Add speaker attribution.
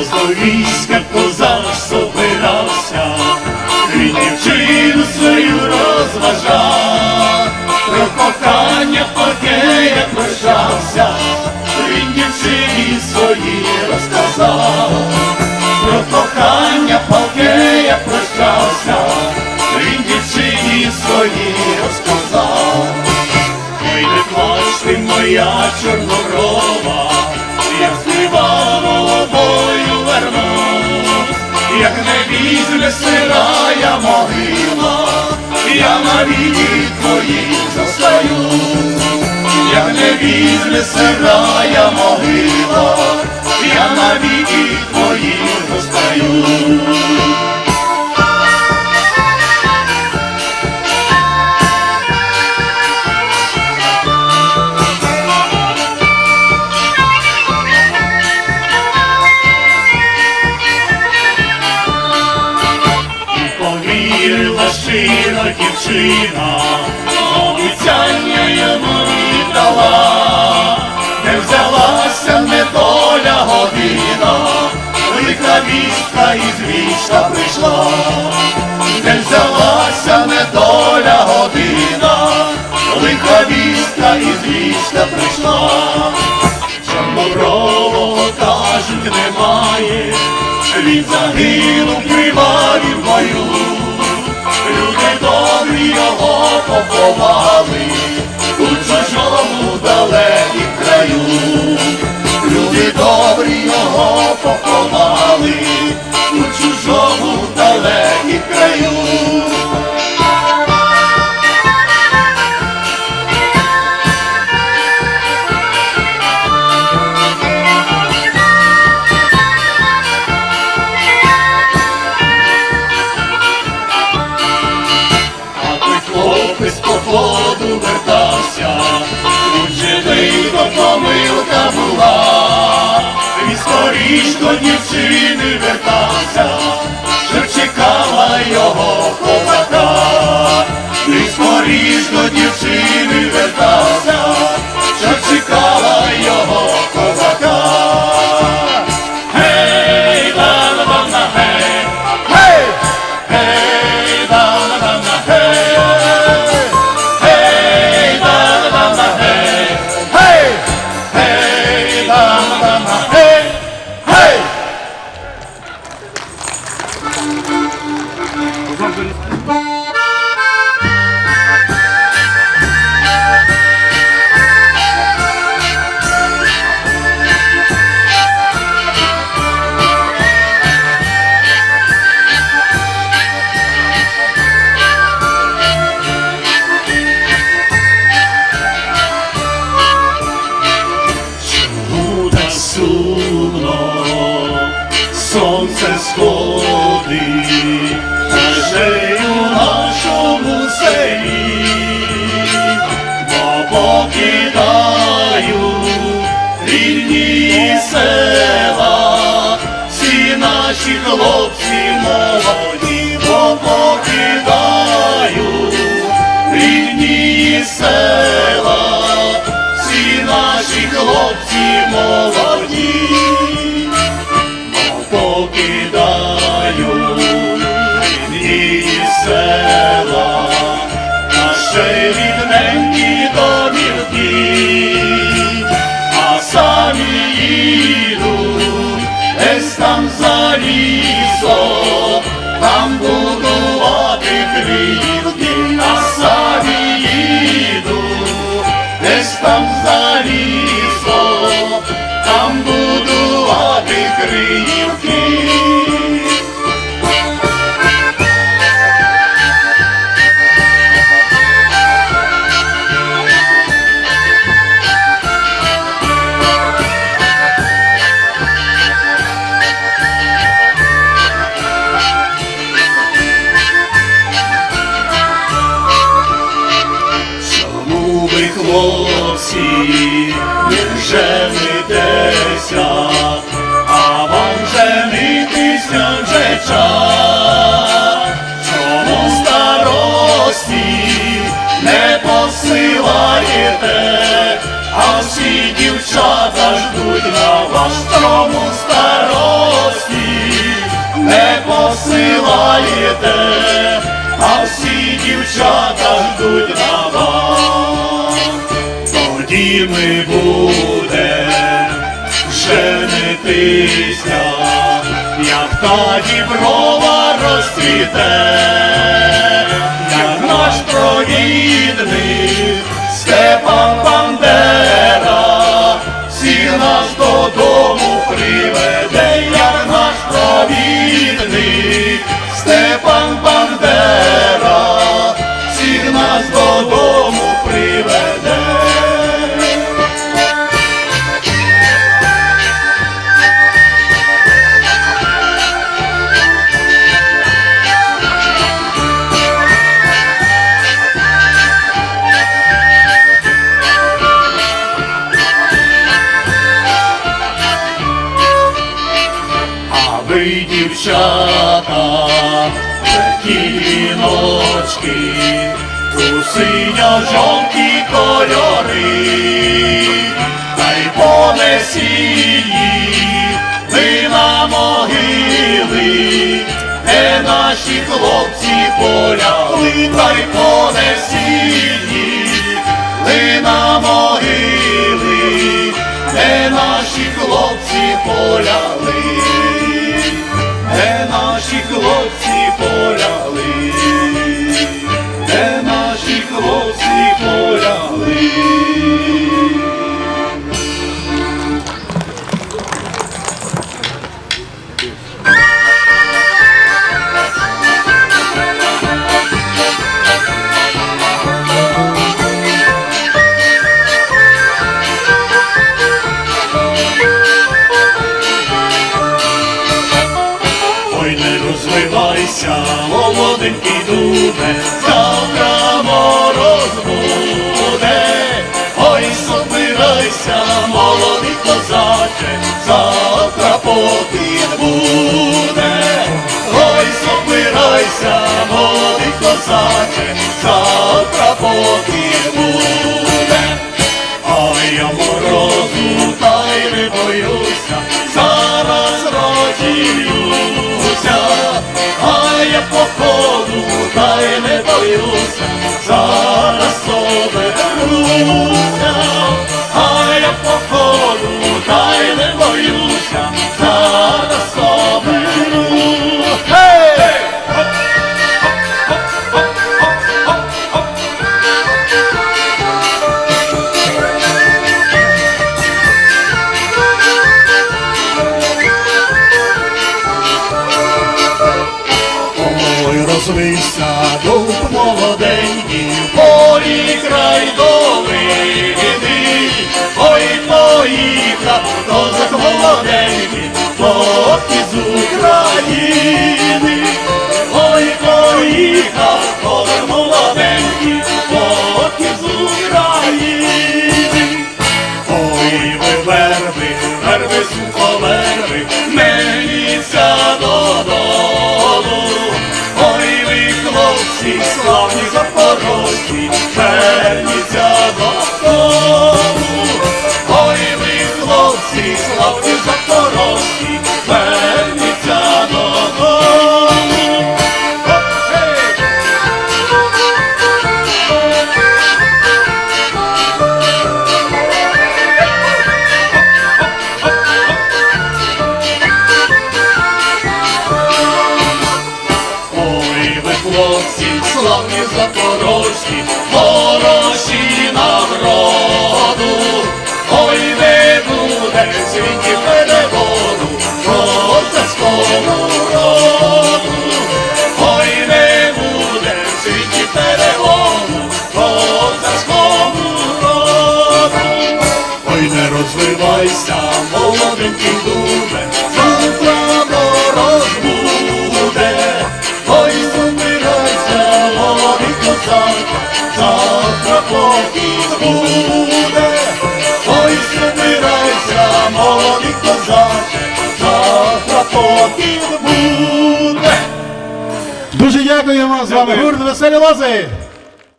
Speaker 1: раз до війська козак собирався, він дівчину свою розважав, про кохання пакея прощався, не сирая могила, я на віки твої застаю, я не візьме сирая могила, я на віки твої застаю. Щира дівчина, обіцяння йому віддала, не взялася недоля година, лиха вістка із війська прийшла, не взялася недоля година, лиха вістка із війська прийшла. Чорнобрового кажуть немає, він загинув криваві в бою. Люди добрі його поховали у чужому далекім краю. Люди добрі його поховали у чужому далекім краю. До дівчини вертався, що чекала його козака, ти скоріш до дівчини села, всі наші хлопці молоді, покидають покидаю рідні села, всі наші хлопці молоді, там лісом, там будувати крівки, а самі їду, десь там за лісом, там будувати крівки. Хлопці, не женитеся, а вам женитися вже час? Чому старості не посилаєте, а всі дівчата ждуть на вас, чому старості граєте, а всі дівчата ждуть на вас. Ми будем женитися, як та діброва розцвіте, як наш провідник Степан Бандера, всіх нас додому приведе, як наш провідник Степан Бандера, синьо-жовті кольори, та й понесіть ви на могили, де наші хлопці полягли, та й понесіть ви на могили, де наші хлопці полягли, завтра Розвився дух молоденький, в полі край долини. Ой, поїхав козак молоденький, запорожці, хороші народу. Ой, не буде світі переводу, козацькому роду. Ой, не буде світі переводу, козацькому роду. Ой, не розвивайся, молоденький дубе, завтра покій буде. Ой, собирайся, молодий козаче, завтра покій буде.
Speaker 2: Дуже дякуємо з вами гурт Веселі Лози.